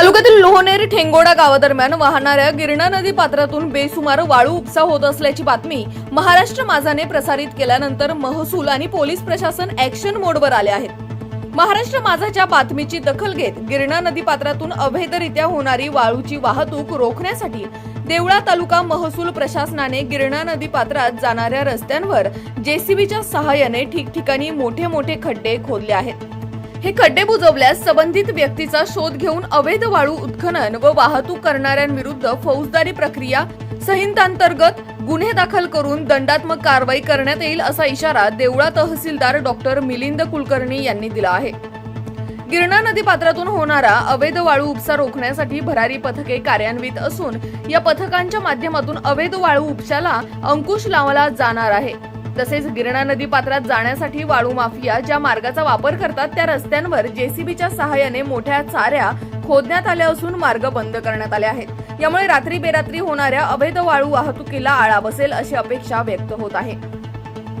तालुक्यातील लोहनेर ठेंगोडा गावादरम्यान वाहणाऱ्या गिरणा नदी पात्रातून बेसुमार वाळू उपसा होत असल्याची बातमी महाराष्ट्र माझाने प्रसारित केल्यानंतर महसूल आणि पोलीस प्रशासन ऍक्शन मोडवर आले आहेत. महाराष्ट्र माझाच्या बातमीची दखल घेत गिरणा नदी पात्रातून अवैधरित्या होणारी वाळूची वाहतूक रोखण्यासाठी देवळा तालुका महसूल प्रशासनाने गिरणा नदी पात्रात जाणाऱ्या रस्त्यांवर जेसीबीच्या सहाय्याने ठिकठिकाणी मोठे मोठे खड्डे खोदले आहेत. हे खड्डे बुजवल्यास संबंधित व्यक्तीचा शोध घेऊन अवैध वाळू उत्खनन व वाहतूक करणाऱ्यांविरुद्ध फौजदारी प्रक्रिया संहितांतर्गत गुन्हे दाखल करून दंडात्मक कारवाई करण्यात येईल असा इशारा देवळा तहसीलदार डॉक्टर मिलिंद कुलकर्णी यांनी दिला आहे. गिरणा नदी पात्रातून होणारा अवैध वाळू उपसा रोखण्यासाठी भरारी पथके कार्यान्वित असून या पथकांच्या माध्यमातून अवैध वाळू उपशाला अंकुश लावला जाणार आहे. तसेच गिरणा नदी पात्रात जाण्यासाठी वाळू माफिया ज्या मार्गाचा वापर करतात त्या रस्त्यांवर जेसीबीच्या सहाय्याने मोठ्या चाऱ्या खोदण्यात आल्या असून मार्ग बंद करण्यात आले आहेत. यामुळे रात्री बेरात्री होणाऱ्या अवैध वाळू वाहतुकीला आळा बसेल अशी अपेक्षा व्यक्त होत आहे.